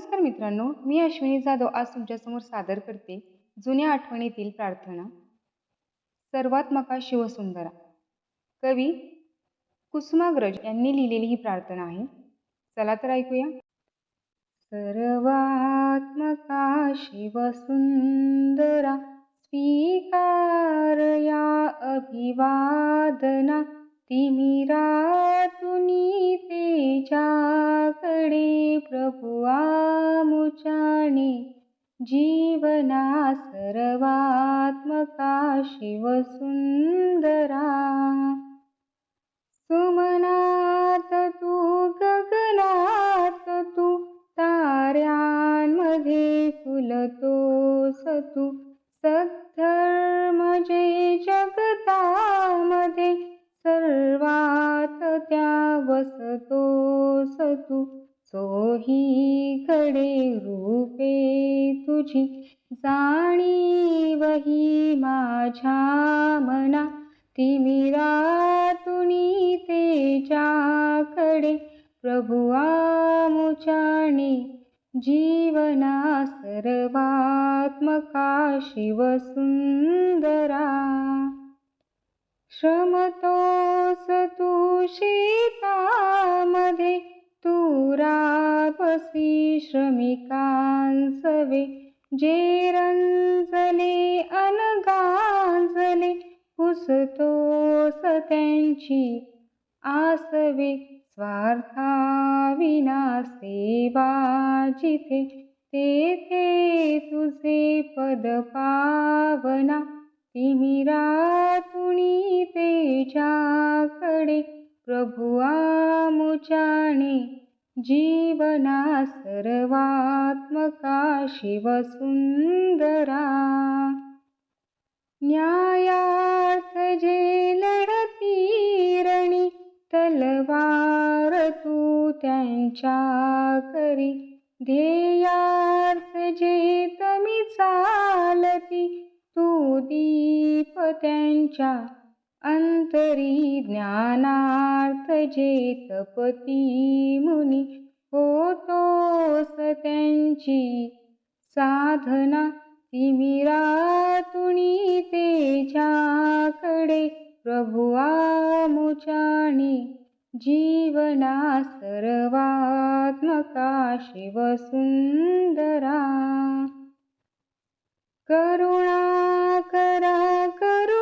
नमस्कार मित्रांनो मी अश्विनी जाधव आज तुमच्यासमोर सादर करते जुन्या आठवणीतील प्रार्थना. सर्वात्मका शिवसुंदरा. कवी कुसुमाग्रज यांनी लिहिलेली ही प्रार्थना आहे. चला तर ऐकूया. सर्वात्मका शिवसुंदरा स्वीकार या अभिवादना. तिमिरातुनी तेजा वंदना सर्वात्मका शिवसुंदरा. सुमनात तू गगनात तू ताऱ्यांमध्ये फुलतोस तू. सद्धर्म जे जगतामध्ये सर्वात त्या वसतोस तू. चोहीकडे रूपे तुझी जाणीवही माझ्या मना. तिमिरातुनी तेजाकडे प्रभु आमुचाणे जीवना सर्वात्मका शिवसुंदरा श्रमतोस तू तपस्वी श्रमिकांसवे जे रंजले अनगांजले पुसतोस त्यांची आसवे. स्वार्थाविना सेवा जिथे तेथे तुझे पद पावना तिमिरातुणी तेजाकडे प्रभुआ मुचाणे जीवना सर्वात्मका शिवसुंदरा न्यायार्थ जे लढतीरणी तलवार तू त्यांच्या करी। ध्येयार्थ जे तमी चालती तू दीप त्यांच्या अंतरी ज्ञानार्थ जे तपती मुनी होतोस त्यांची साधना तिमिरातुणी तेजाकडे. प्रभु जीवना सर्वात्मका शिवसुंदरा. करुणा करा करू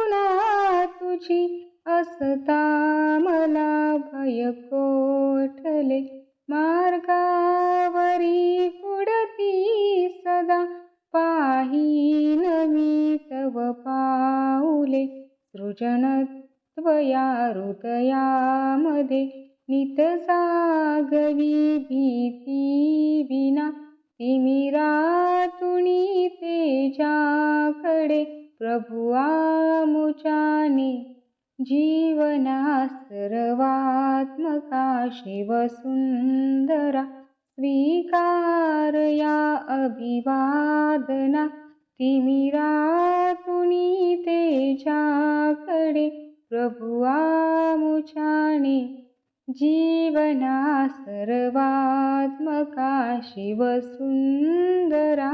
असता मला भय कोठले मार्गावरी पुढती सदा. पाही नवी तव पाऊले सृजनत्वया हृदयामध्ये. नितसागवी भीती विना तिमिरातुणी तेजाकडे. प्रभुआ मुचाने जीवना सर्वात्मका शिवसुंदरा स्वीकार या अभिवादना तिमिरातुणी तेजाकडे प्रभु जीवना सर्वात्मका शिवसुंदरा